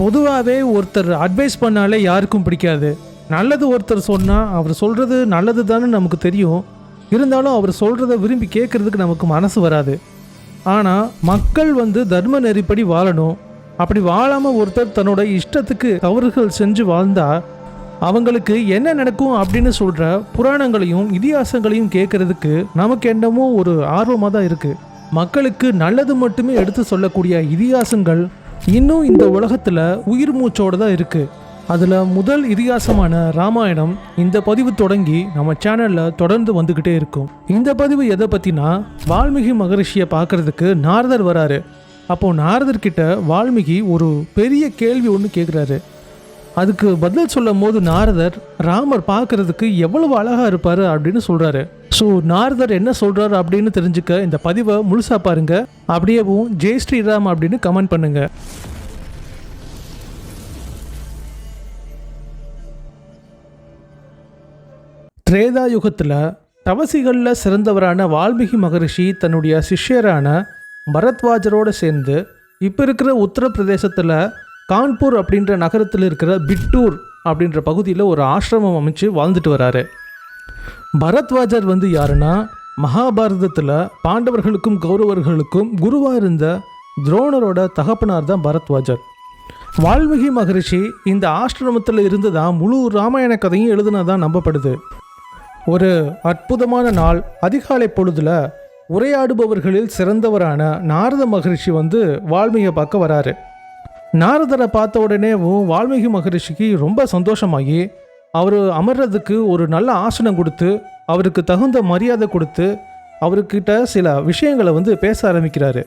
பொதுவாகவே ஒருத்தர் அட்வைஸ் பண்ணாலே யாருக்கும் பிடிக்காது. நல்லது ஒருத்தர் சொன்னால் அவர் சொல்கிறது நல்லது தானே நமக்கு தெரியும். இருந்தாலும் அவர் சொல்கிறத விரும்பி கேட்குறதுக்கு நமக்கு மனசு வராது. ஆனால் மக்கள் வந்து தர்ம நெறிப்படி வாழணும். அப்படி வாழாமல் ஒருத்தர் தன்னோட இஷ்டத்துக்கு தவறுகள் செஞ்சு வாழ்ந்தால் அவங்களுக்கு என்ன நடக்கும் அப்படின்னு சொல்கிற புராணங்களையும் இதிகாசங்களையும் கேட்குறதுக்கு நமக்கு என்னமோ ஒரு ஆர்வமாக தான் இருக்குது மக்களுக்கு நல்லது மட்டுமே எடுத்து சொல்லக்கூடிய இதிகாசங்கள் இன்னும் இந்த உலகத்தில் உயிர் மூச்சோடு தான் இருக்குது அதில் முதல் இதிகாசமான ராமாயணம் இந்த பதிவு தொடங்கி நம்ம சேனலில் தொடர்ந்து வந்துக்கிட்டே இருக்கும். இந்த பதிவு எதை பற்றினா வால்மீகி மகரிஷியை பார்க்கறதுக்கு நாரதர் வராரு. அப்போ நாரதர்கிட்ட வால்மீகி ஒரு பெரிய கேள்வி ஒன்று கேட்குறாரு அதுக்கு பதில் சொல்லும் போது நாரதர் ராமர் பார்க்குறதுக்கு எவ்வளவு அழகாக இருப்பார்? அப்படின்னு சொல்கிறாரு ஸோ நாரதர் என்ன சொல்கிறார் அப்படின்னு தெரிஞ்சுக்க இந்த பதிவை முழுசா பாருங்கள் அப்படியேவும் ஜெய் ஸ்ரீராம் அப்படின்னு கமெண்ட் பண்ணுங்கள் திரேதா யுகத்தில் தவசிகளில் சிறந்தவரான வால்மீகி மகரிஷி தன்னுடைய சிஷ்யரான பரத்வாஜரோடு சேர்ந்து இப்போ இருக்கிற உத்தரப்பிரதேசத்தில் கான்பூர் அப்படின்ற நகரத்தில் இருக்கிற பிட்டூர் அப்படின்ற பகுதியில் ஒரு ஆசிரமம் அமைச்சு வாழ்ந்துட்டு வராரு. பரத்வாஜர் வந்து யாருன்னா மகாபாரதத்தில் பாண்டவர்களுக்கும் கௌரவர்களுக்கும் குருவாக இருந்த துரோணரோட தகப்பனார் தான் பரத்வாஜர். வால்மீகி மகரிஷி இந்த ஆசிரமத்தில் இருந்து தான் முழு ராமாயண கதையும் எழுதுனதான் நம்பப்படுது. ஒரு அற்புதமான நாள் அதிகாலை பொழுதுல உரையாடுபவர்களில் சிறந்தவரான நாரத மகரிஷி வந்து வால்மீகியை பார்க்க வராரு. நாரதரை பார்த்த உடனேவும் வால்மீகி மகரிஷிக்கு ரொம்ப சந்தோஷமாகி அவர் அமர்றதுக்கு ஒரு நல்ல ஆசனம் கொடுத்து அவருக்கு தகுந்த மரியாதை கொடுத்து அவர்கிட்ட சில விஷயங்களை வந்து பேச ஆரம்பிக்கிறாரு.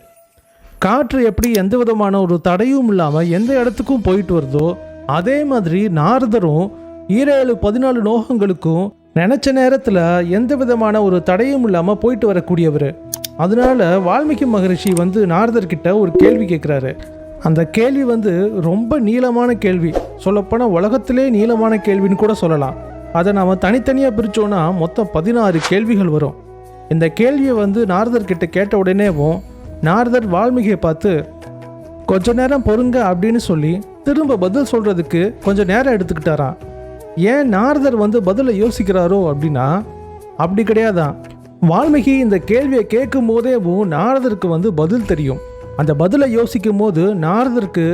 காற்று எப்படி எந்த விதமான ஒரு தடையும் இல்லாமல் எந்த இடத்துக்கும் போயிட்டு வருதோ அதே மாதிரி நாரதரும் ஈரேழு பதினாலு நோகங்களுக்கும் நினச்ச நேரத்தில் எந்த விதமான ஒரு தடையும் இல்லாமல் போயிட்டு வரக்கூடியவர். அதனால வால்மீகி மகரிஷி வந்து நாரதர்கிட்ட ஒரு கேள்வி கேட்குறாரு அந்த கேள்வி வந்து ரொம்ப நீளமான கேள்வி. சொல்லப்போனால் உலகத்திலே நீளமான கேள்வின்னு கூட சொல்லலாம். அதை நாம் தனித்தனியாக பிரித்தோன்னா மொத்தம் பதினாறு கேள்விகள் வரும். இந்த கேள்வியை வந்து நாரதர்கிட்ட கேட்ட உடனேவும் நாரதர் வால்மீகியை பார்த்து கொஞ்ச நேரம் பொறுங்க அப்படின்னு சொல்லி திரும்ப பதில் சொல்கிறதுக்கு கொஞ்சம் நேரம் எடுத்துக்கிட்டாராம். ஏன் நாரதர் வந்து பதிலை யோசிக்கிறாரோ அப்படின்னா அப்படி கிடையாதான் வால்மீகி இந்த கேள்வியை கேட்கும் போதேவும் நாரதருக்கு வந்து பதில் தெரியும். அந்த பதிலை யோசிக்கும் போது நாரதருக்கு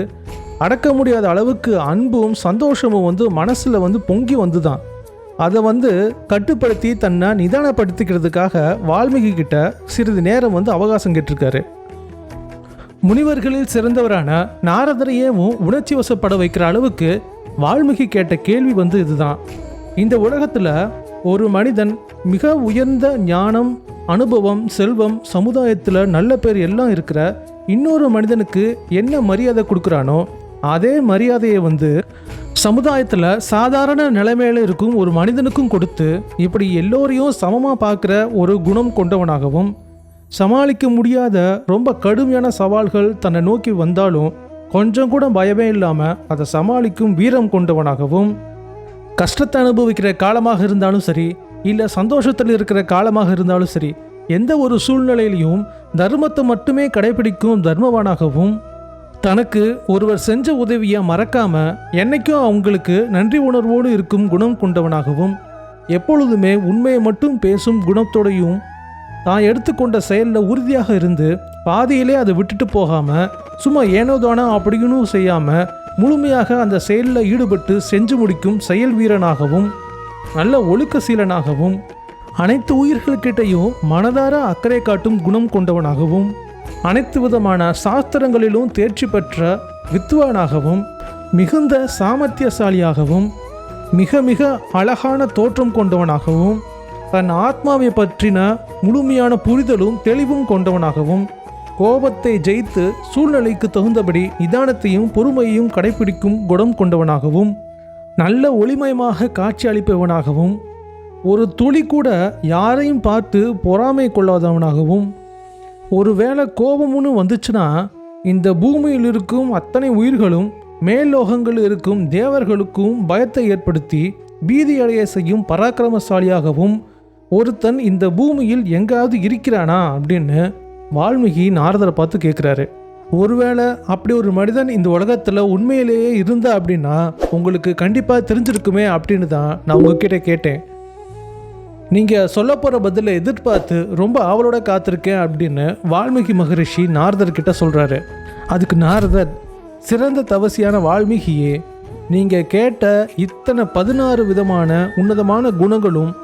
அடக்க முடியாத அளவுக்கு அன்பும் சந்தோஷமும் வந்து மனசில் வந்து பொங்கி வந்துதான். அதை வந்து கட்டுப்படுத்தி தன்னை நிதானப்படுத்திக்கிறதுக்காக வால்மீகி கிட்ட சிறிது நேரம் வந்து அவகாசம் கேட்டிருக்காரு. முனிவர்களில் சிறந்தவரான நாரதரையேவும் உணர்ச்சி வசப்பட வைக்கிற அளவுக்கு வால்மீகி கேட்ட கேள்வி வந்து இதுதான். இந்த உலகத்தில் ஒரு மனிதன் மிக உயர்ந்த ஞானம் அனுபவம் செல்வம் சமுதாயத்தில் நல்ல பேர் எல்லாம் இருக்கிற இன்னொரு மனிதனுக்கு என்ன மரியாதை கொடுக்குறானோ அதே மரியாதையை வந்து சமுதாயத்தில் சாதாரண நிலைமையில இருக்கும் ஒரு மனிதனுக்கும் கொடுத்து இப்படி எல்லோரையும் சமமாக பார்க்குற ஒரு குணம் கொண்டவனாகவும் சமாளிக்க முடியாத ரொம்ப கடுமையான சவால்கள் தன்னை நோக்கி வந்தாலும் கொஞ்சம் கூட பயமே இல்லாமல் அதை சமாளிக்கும் வீரம் கொண்டவனாகவும் கஷ்டத்தை அனுபவிக்கிற காலமாக இருந்தாலும் சரி இல்லை சந்தோஷத்தில் இருக்கிற காலமாக இருந்தாலும் சரி எந்த ஒரு சூழ்நிலையிலையும் தர்மத்தை மட்டுமே கடைபிடிக்கும் தர்மவானாகவும் தனக்கு ஒருவர் செஞ்ச உதவியை மறக்காம என்னைக்கும் அவங்களுக்கு நன்றி உணர்வோடு இருக்கும் குணம் கொண்டவனாகவும் எப்பொழுதுமே உண்மையை மட்டும் பேசும் குணத்தோடையும் தான் எடுத்துக்கொண்ட செயலில் உறுதியாக இருந்து பாதியிலே அதை விட்டுட்டு போகாமல் சும்மா ஏனோதானா அப்படின்னு செய்யாமல் முழுமையாக அந்த செயலில் ஈடுபட்டு செஞ்சு முடிக்கும் செயல் வீரனாகவும் நல்ல ஒழுக்க சீலனாகவும் அனைத்து உயிர்களுக்கிட்டையும் மனதார அக்கறை காட்டும் குணம் கொண்டவனாகவும் அனைத்து விதமான சாஸ்திரங்களிலும் தேர்ச்சி பெற்ற வித்வானாகவும் மிகுந்த சாமர்த்தியசாலியாகவும் மிக மிக அழகான தோற்றம் கொண்டவனாகவும் தன் ஆத்மாவை பற்றின முழுமையான புரிதலும் தெளிவும் கொண்டவனாகவும் கோபத்தை ஜெயித்து சூழ்நிலைக்கு தகுந்தபடி நிதானத்தையும் பொறுமையையும் கடைபிடிக்கும் குணம் கொண்டவனாகவும் நல்ல ஒளிமயமாக காட்சி அளிப்பவனாகவும் ஒரு துளி கூட யாரையும் பார்த்து பொறாமை கொள்ளாதவனாகவும் ஒருவேளை கோபம்னு வந்துச்சுன்னா இந்த பூமியில் இருக்கும் அத்தனை உயிர்களும் மேல்லோகங்களில் இருக்கும் தேவர்களுக்கும் பயத்தை ஏற்படுத்தி பீதியடைய செய்யும் பராக்கிரமசாலியாகவும் ஒருத்தன் இந்த பூமியில் எங்காவது இருக்கிறானா அப்படின்னு வால்மீகி நாரதரை பார்த்து கேட்குறாரு. ஒருவேளை அப்படி ஒரு மனிதன் இந்த உலகத்தில் உண்மையிலேயே இருந்தா அப்படின்னா உங்களுக்கு கண்டிப்பாக தெரிஞ்சிருக்குமே அப்படின்னு தான் நான் உங்ககிட்ட கேட்டேன். நீங்கள் சொல்ல போகிற பதிலை எதிர்பார்த்து ரொம்ப ஆவலோட காத்திருக்கேன் அப்படின்னு வால்மீகி மகரிஷி நாரதர்கிட்ட சொல்கிறாரு அதுக்கு நாரதர் சிறந்த தவசியான வால்மீகியே நீங்கள் கேட்ட இத்தனை பதினாறு விதமான உன்னதமான குணங்களும்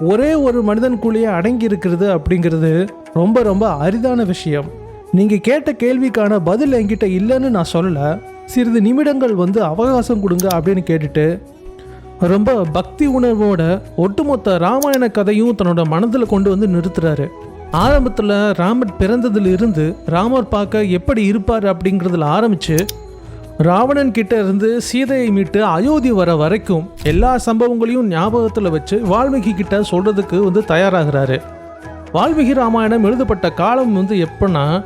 ஒரே ஒரு மனிதனுக்குள்ளேயே அடங்கி இருக்கிறது அப்படிங்கிறது ரொம்ப ரொம்ப அரிதான விஷயம். நீங்கள் கேட்ட கேள்விக்கான பதில் என்கிட்ட இல்லைன்னு நான் சொல்லலை. சிறிது நிமிடங்கள் வந்து அவகாசம் கொடுங்க அப்படின்னு கேட்டுட்டு ரொம்ப பக்தி உணர்வோட ஒட்டுமொத்த ராமாயண கதையும் தன்னோட மனதில் கொண்டு வந்து நிறுத்துறாரு. ஆரம்பத்தில் ராமர் பிறந்ததுலேருந்து ராமர் பார்க்க எப்படி இருப்பார் அப்படிங்கிறதுல ஆரம்பித்து ராவணன் கிட்ட இருந்து சீதையை மீட்டு அயோத்தி வர வரைக்கும் எல்லா சம்பவங்களையும் ஞாபகத்தில் வச்சு வால்மீகி கிட்ட சொல்றதுக்கு வந்து தயாராகிறாரு. வால்மீகி ராமாயணம் எழுதப்பட்ட காலம் வந்து எப்பன்னா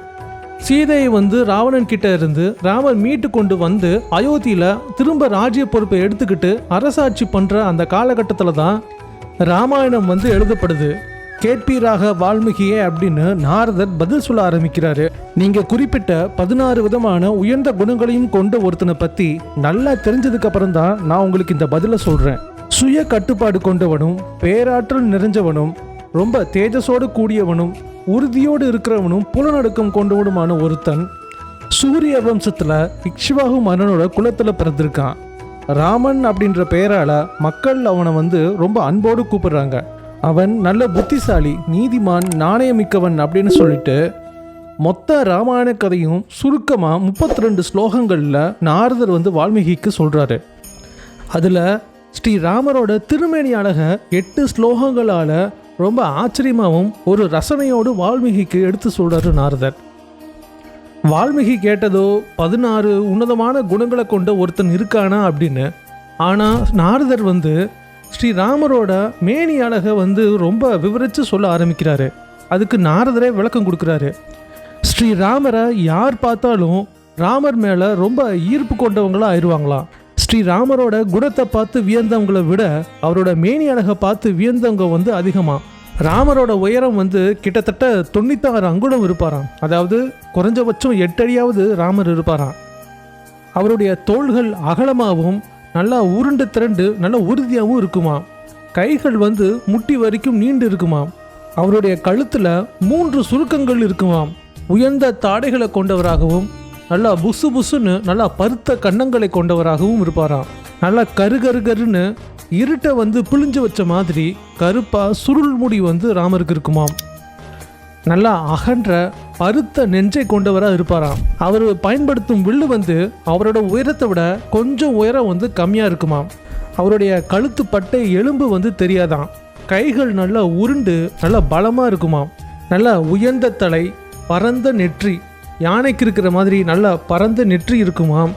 சீதையை வந்து ராவணன் கிட்ட இருந்து ராமர் மீட்டு கொண்டு வந்து அயோத்தியில திரும்ப ராஜ்ய பொறுப்பை எடுத்துக்கிட்டு அரசாட்சி பண்ற அந்த காலகட்டத்தில் தான் ராமாயணம் வந்து எழுதப்படுது. கேட்பீராக வால்மீகியே அப்படின்னு நாரதர் பதில் சொல்ல ஆரம்பிக்கிறாரு. நீங்க குறிப்பிட்ட பதினாறு விதமான உயர்ந்த குணங்களையும் கொண்ட ஒருத்தனை பத்தி நல்லா தெரிஞ்சதுக்கு அப்புறம் தான் நான் உங்களுக்கு இந்த பதிலை சொல்றேன். சுய கட்டுப்பாடு கொண்டவனும் பேராற்றல் நிறைஞ்சவனும் ரொம்ப தேஜஸோடு கூடியவனும் உறுதியோடு இருக்கிறவனும் புலநடுக்கம் கொண்டவனுமான ஒருத்தன் சூரிய வம்சத்தில் இக்ஷ்வாகு மன்னனோட குலத்தில் பிறந்திருக்கான். ராமன் அப்படின்ற பெயரால் மக்கள் அவனை வந்து ரொம்ப அன்போடு கூப்பிடுறாங்க. அவன் நல்ல புத்திசாலி நீதிமான் நாணயமிக்கவன் அப்படின்னு சொல்லிட்டு மொத்த ராமாயண கதையும் சுருக்கமாக முப்பத்தி ரெண்டு ஸ்லோகங்களில் நாரதர் வந்து வால்மீகிக்கு சொல்கிறாரு அதில் ஸ்ரீ ராமரோட திருமேனி அழக எட்டு ஸ்லோகங்களால் ரொம்ப ஆச்சரியமாகவும் ஒரு ரசனையோடு வால்மீகிக்கு எடுத்து சொல்கிறாரு நாரதர். வால்மீகி கேட்டதோ பதினாறு உன்னதமான குணங்களை கொண்ட ஒருத்தன் இருக்கானா அப்படின்னு. ஆனால் நாரதர் வந்து ஸ்ரீராமரோட மேனி அழகை வந்து ரொம்ப விவரித்து சொல்ல ஆரம்பிக்கிறாரு. அதுக்கு நாரதரே விளக்கம் கொடுக்குறாரு. ஸ்ரீராமரை யார் பார்த்தாலும் ராமர் மேலே ரொம்ப ஈர்ப்பு கொண்டவங்களாக ஆயிடுவாங்களாம் ஸ்ரீ ராமரோட குணத்தை பார்த்து வியந்தவங்களை விட அவரோட மேனி அழகை பார்த்து வியந்தவங்க வந்து அதிகமாக ராமரோட உயரம் வந்து கிட்டத்தட்ட தொண்ணூத்தாறு அங்குலம் இருப்பாராம். அதாவது குறைஞ்சபட்சம் எட்டடியாவது ராமர் இருப்பாராம். அவருடைய தோள்கள் அகலமாகவும் நல்லா உருண்டு திரண்டு நல்லா உறுதியாகவும் இருக்குமாம். கைகள் வந்து முட்டி வரைக்கும் நீண்டு இருக்குமாம். அவருடைய கழுத்தில் மூன்று சுருக்கங்கள் இருக்குமாம். உயர்ந்த தாடைகளை கொண்டவராகவும் நல்லா புசு புசுன்னு நல்லா பருத்த கன்னங்களை கொண்டவராகவும் இருப்பாராம். நல்லா கரு கரு கருன்னு இருட்டை வந்து பிழிஞ்சு வச்ச மாதிரி கருப்பாக சுருள் முடி வந்து ராமருக்கு இருக்குமாம். நல்லா அகன்ற பருத்த நெஞ்சை கொண்டவராக இருப்பாராம். அவர் பயன்படுத்தும் வில்லு வந்து அவரோட உயரத்தை விட கொஞ்சம் உயரம் வந்து கம்மியாக இருக்குமாம். அவருடைய கழுத்து பட்டை எலும்பு வந்து தெரியாதாம். கைகள் நல்லா உருண்டு நல்லா பலமாக இருக்குமாம். நல்லா உயர்ந்த தலை பரந்த நெற்றி யானைக்கு இருக்கிற மாதிரி நல்லா பறந்து நெற்றி இருக்குமாம்.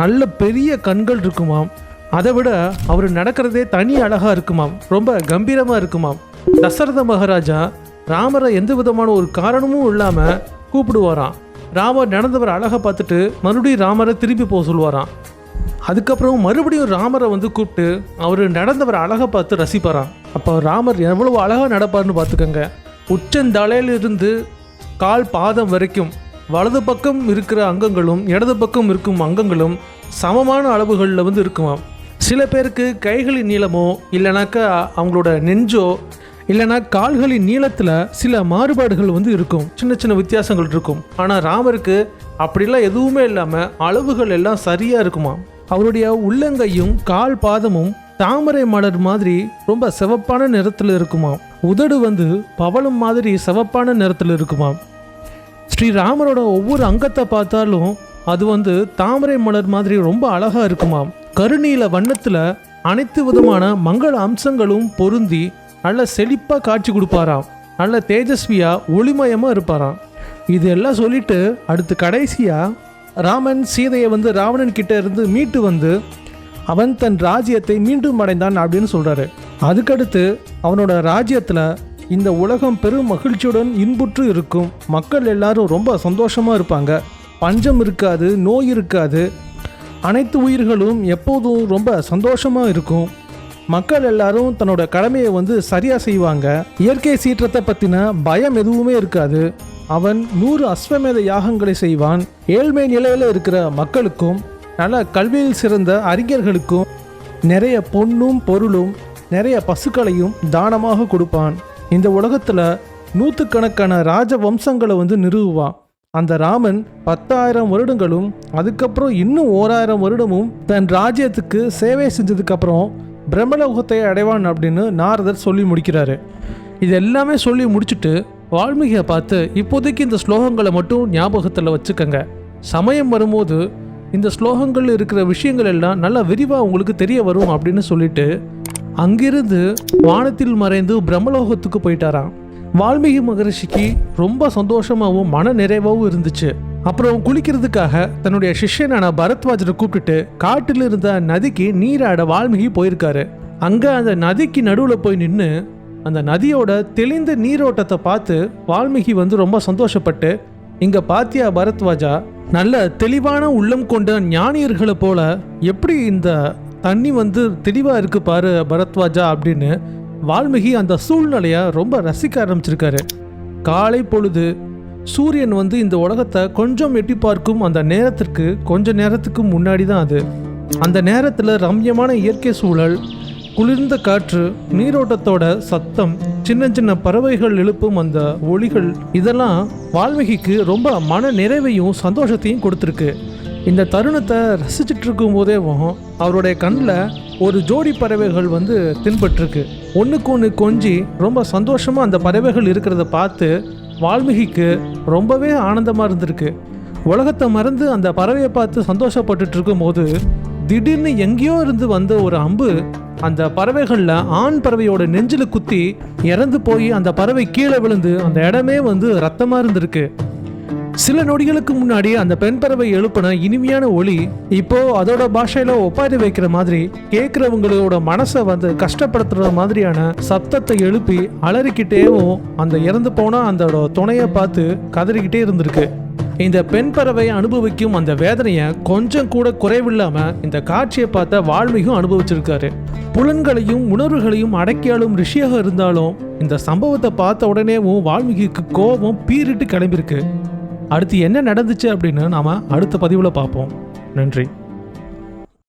நல்ல பெரிய கண்கள் இருக்குமாம். அதை விட அவர் நடக்கிறதே தனி அழகாக இருக்குமாம். ரொம்ப கம்பீரமாக இருக்குமாம். தசரத மகாராஜா ராமரை எந்த விதமான ஒரு காரணமும் இல்லாமல் கூப்பிடுவாராம். ராமர் நடந்தவர் அழகை பார்த்துட்டு மறுபடியும் ராமரை திருப்பி போக சொல்லுவாராம். அதுக்கப்புறம் மறுபடியும் ராமரை வந்து கூப்பிட்டு அவர் நடந்தவர் அழகை பார்த்து ரசிப்பாராம். அப்போ ராமர் எவ்வளவு அழகாக நடப்பார்னு பார்த்துக்கோங்க. உச்சந்தலையிலிருந்து கால் பாதம் வரைக்கும் வலது பக்கம் இருக்கிற அங்கங்களும் இடது பக்கம் இருக்கும் அங்கங்களும் சமமான அளவுகளில் வந்து இருக்குமாம். சில பேருக்கு கைகளின் நீளமோ இல்லைனாக்கா அவங்களோட நெஞ்சோ இல்லைனா கால்களின் நீளத்தில் சில மாறுபாடுகள் வந்து இருக்கும். சின்ன சின்ன வித்தியாசங்கள் இருக்கும். ஆனால் ராமருக்கு அப்படிலாம் எதுவுமே இல்லாமல் அளவுகள் எல்லாம் சரியாக இருக்குமா அவருடைய உள்ளங்கையும் கால் பாதமும் தாமரை மலர் மாதிரி ரொம்ப சிவப்பான நிறத்தில் இருக்குமாம். உதடு வந்து பவளம் மாதிரி சிவப்பான நிறத்தில் இருக்குமாம். ஸ்ரீராமரோட ஒவ்வொரு அங்கத்தை பார்த்தாலும் அது வந்து தாமரை மலர் மாதிரி ரொம்ப அழகா இருக்குமாம். கருநீல வண்ணத்துல அனைத்து விதமான மங்கள அம்சங்களும் பொருந்தி நல்ல செழிப்பா காட்சி கொடுப்பாராம். நல்ல தேஜஸ்வியா ஒளிமயமா இருப்பாராம். இதெல்லாம் சொல்லிட்டு அடுத்து கடைசியா ராமன் சீதையை வந்து ராவணன் கிட்ட இருந்து மீட்டு வந்து அவன் தன் ராஜ்யத்தை மீண்டும் அடைந்தான் அப்படின்னு சொல்றாரு. அதுக்கடுத்து அவனோட ராஜ்யத்தில் இந்த உலகம் பெரும் மகிழ்ச்சியுடன் இன்புற்று இருக்கும். மக்கள் எல்லாரும் ரொம்ப சந்தோஷமாக இருப்பாங்க. பஞ்சம் இருக்காது நோய் இருக்காது. அனைத்து உயிர்களும் எப்போதும் ரொம்ப சந்தோஷமாக இருக்கும். மக்கள் எல்லாரும் தன்னோட கடமையை வந்து சரியாக செய்வாங்க. இயற்கை சீற்றத்தை பற்றின பயம் எதுவுமே இருக்காது. அவன் நூறு அஸ்வமேத யாகங்களை செய்வான். ஏழ்மை நிலையில் இருக்கிற மக்களுக்கும் நல்ல கல்வியில் சிறந்த அறிஞர்களுக்கும் நிறைய பொன்னும் பொருளும் நிறைய பசுக்களையும் தானமாக கொடுப்பான். இந்த உலகத்தில் நூற்றுக்கணக்கான ராஜ வம்சங்களை வந்து நிறுவுவான். அந்த ராமன் பத்தாயிரம் வருடங்களும் அதுக்கப்புறம் இன்னும் ஓராயிரம் வருடமும் தன் ராஜ்யத்துக்கு சேவை செஞ்சதுக்கப்புறம் பிரம்மலோகத்தை அடைவான் அப்படின்னு நாரதர் சொல்லி முடிக்கிறாரு. இது எல்லாமே சொல்லி முடிச்சுட்டு வால்மீகியை பார்த்து இப்போதைக்கு இந்த ஸ்லோகங்களை மட்டும் ஞாபகத்தில் வச்சுக்கோங்க. சமயம் வரும்போது இந்த ஸ்லோகங்கள் இருக்கிற விஷயங்கள் எல்லாம் நல்லா விரிவாக உங்களுக்கு தெரிய வரும் அப்படின்னு சொல்லிட்டு அங்கிருந்து வானத்தில் மறைந்து பிரம்மலோகத்துக்கு போயிட்டாராம். வால்மீகி மகரிஷிக்கு ரொம்ப சந்தோஷமாகவும் மன நிறைவாகவும் இருந்துச்சு. அப்புறம் குளிக்கிறதுக்காக தன்னுடைய சிஷ்யனான பரத்வாஜரை கூப்பிட்டுட்டு காட்டில் இருந்த நதிக்கு நீராட வால்மீகி போயிருக்காரு. அங்கே அந்த நதிக்கு நடுவில் போய் நின்று அந்த நதியோட தெளிந்த நீரோட்டத்தை பார்த்து வால்மீகி வந்து ரொம்ப சந்தோஷப்பட்டு இங்கே பாத்தியா பரத்வாஜா நல்ல தெளிவான உள்ளம் கொண்ட ஞானியர்களை போல எப்படி இந்த தண்ணி வந்து தெளிவாக இருக்குது பாரு பரத்வாஜா அப்படின்னு வால்மீகி அந்த சூழ்நிலையை ரொம்ப ரசிக்க ஆரம்பிச்சிருக்காரு. காலை பொழுது சூரியன் வந்து இந்த உலகத்தை கொஞ்சம் எட்டி பார்க்கும் அந்த நேரத்திற்கு கொஞ்ச நேரத்துக்கு முன்னாடி தான் அது. அந்த நேரத்தில் ரம்யமான இயற்கை சூழல் குளிர்ந்த காற்று நீரோட்டத்தோட சத்தம் சின்ன சின்ன பறவைகள் எழுப்பும் அந்த ஒளிகள் இதெல்லாம் வால்மீகிக்கு ரொம்ப மன நிறைவையும் சந்தோஷத்தையும் கொடுத்துருக்கு. இந்த தருணத்தை ரசிச்சிட்டு இருக்கும் போதேவும் அவருடைய கண்ணில் ஒரு ஜோடி பறவைகள் வந்து தென்பட்டிருக்கு. ஒன்றுக்கு ஒன்று கொஞ்சி ரொம்ப சந்தோஷமாக அந்த பறவைகள் இருக்கிறத பார்த்து வால்மீகிக்கு ரொம்பவே ஆனந்தமாக இருந்திருக்கு. உலகத்தை மறந்து அந்த பறவையை பார்த்து சந்தோஷப்பட்டுட்டு இருக்கும்போது திடீர்னு எங்கேயோ இருந்து வந்த ஒரு அம்பு அந்த பறவைகளில் ஆண் பறவையோட நெஞ்சில் குத்தி இறந்து போய் அந்த பறவை கீழே விழுந்து அந்த இடமே வந்து ரத்தமாக இருந்திருக்கு. சில நொடிகளுக்கு முன்னாடி அந்த பெண் பறவை எழுப்பின இனிமையான ஒளி இப்போ அதோட பாஷையில ஒப்பாரி வைக்கிற மாதிரி கேட்குறவங்களோட மனசை வந்து கஷ்டப்படுத்துற மாதிரியான சத்தத்தை எழுப்பி அலறிக்கிட்டேவும் அந்த இறந்து போன அந்த துணையை பார்த்து கதறிக்கிட்டே இருந்திருக்கு. இந்த பெண் பறவை அனுபவிக்கும் அந்த வேதனையை கொஞ்சம் கூட குறைவில்லாம இந்த காட்சியை பார்த்த வால்மீகும் அனுபவிச்சிருக்காரு. புலன்களையும் உணர்வுகளையும் அடக்கியாலும் ரிஷியாக இருந்தாலும் இந்த சம்பவத்தை பார்த்த உடனேவும் வால்மீகிக்கு கோபம் பீறிட்டு கிளம்பியிருக்கு. அடுத்து என்ன நடந்துச்சு அப்படின்னு நாம அடுத்த பதிவில் பார்ப்போம். நன்றி.